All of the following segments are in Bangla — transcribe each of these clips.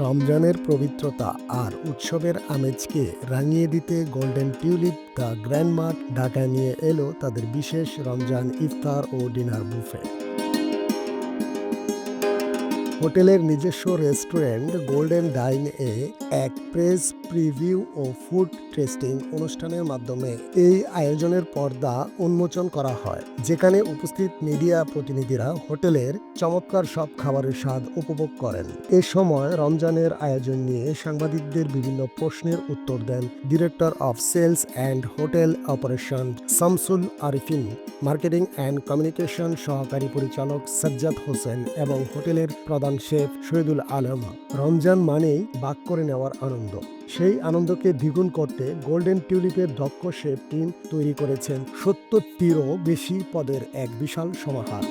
রমজানের পবিত্রতা আর উৎসবের আমেজকে রাঙিয়ে দিতে গোল্ডেন টিউলিপ দ্য গ্র্যান্ডমার্ট ঢাকায় নিয়ে এলো তাদের বিশেষ রমজান ইফতার ও ডিনার বুফে। হোটেলের নিজস্ব রেস্টুরেন্ট গোল্ডেন ডাইন এ এক প্রেস প্রিভিউ ও ফুড টেস্টিং অনুষ্ঠানের মাধ্যমে এই আয়োজনের পর্দা উন্মোচন করা হয়, যেখানে উপস্থিত মিডিয়া প্রতিনিধিরা হোটেলের চমৎকার সব খাবারের স্বাদ উপভোগ করেন। এ সময় রমজানের আয়োজন নিয়ে সাংবাদিকদের বিভিন্ন প্রশ্নের উত্তর দেন director of sales and hotel operation Shamsul Arifin, marketing and communication সহকারী পরিচালক সাজ্জাদ হোসেন এবং হোটেলের প্রধান শেফ শহীদুল আলম, রমজান মানেই বাক করে নেওয়ার আনন্দ। সেই আনন্দকে দ্বিগুণ করতে গোল্ডেন টিউলিপের দক্ষ শেফ টিম তৈরি করেছেন সত্তরটিরও বেশি পদের এক বিশাল সমাহার।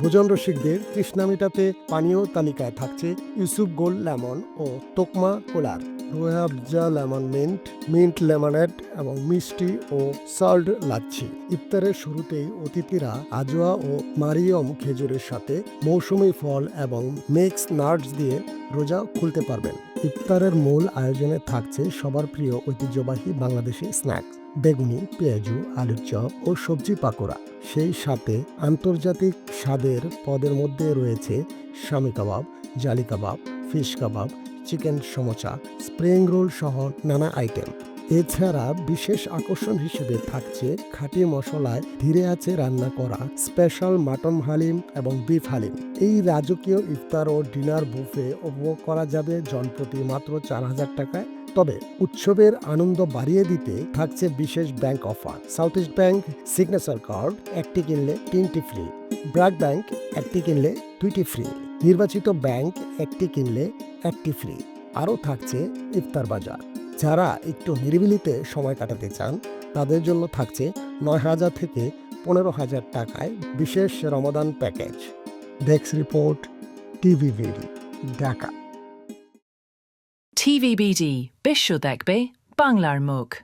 ভোজন রসিকদের তৃষ্ণা মেটাতে পানীয় তালিকায় থাকছে ইউসুফ গোল্ড লেমন ও তোকমা cooler Roohafza lemon mint mint lemonade এবং মিষ্টি ও সল্ট লাচ্ছি। ইফতারের শুরুতেই অতিথিরা আজোয়া ও মারিয়ম খেজুরের সাথে মৌসুমী ফল এবং মিক্স নাটস দিয়ে রোজা খুলতে পারবেন। ইফতারের মূল আয়োজনে থাকছে সবার প্রিয় ঐতিহ্যবাহী বাংলাদেশি স্ন্যাক্স বেগুনি, পেঁয়াজু, আলুর চপ ও সবজি পাকোড়া। সেই সাথে আন্তর্জাতিক স্বাদের পদের মধ্যে রয়েছে স্বামী কাবাব, জালি কাবাব, ফিশ কাবাব চিকেন সমোচা স্প্রিং রোল সহ নানা আইটেম। এছাড়া বিশেষ আকর্ষণ হিসেবে থাকছে খাঁটি মশলায় ধীরে আছে রান্না করা স্পেশাল মাটন হালিম এবং বিফ হালিম। এই রাজকীয় ইফতার ও ডিনার বুফে উপভোগ করা যাবে জনপ্রতি মাত্র চার হাজার টাকায়। তবে উৎসবের আনন্দ বাড়িয়ে দিতে থাকছে বিশেষ bank offer. South East bank signature card, একটি কিনলে তিনটি ফ্রি। ব্র্যাক ব্যাংক, একটি কিনলে দুইটি ফ্রি নির্বাচিত ব্যাংক একটি কিনলে একটি ফ্রি আরও থাকছে ইফতার বাজার। যারা একটু নিরিবিলিতে সময় কাটাতে চান, তাদের জন্য থাকছে নয় হাজার থেকে পনেরো হাজার টাকায় বিশেষ রমাদান প্যাকেজ ডেস্ক রিপোর্ট টিভিভিডি ঢাকা বিশ্ব দেখবে বাংলার মুখ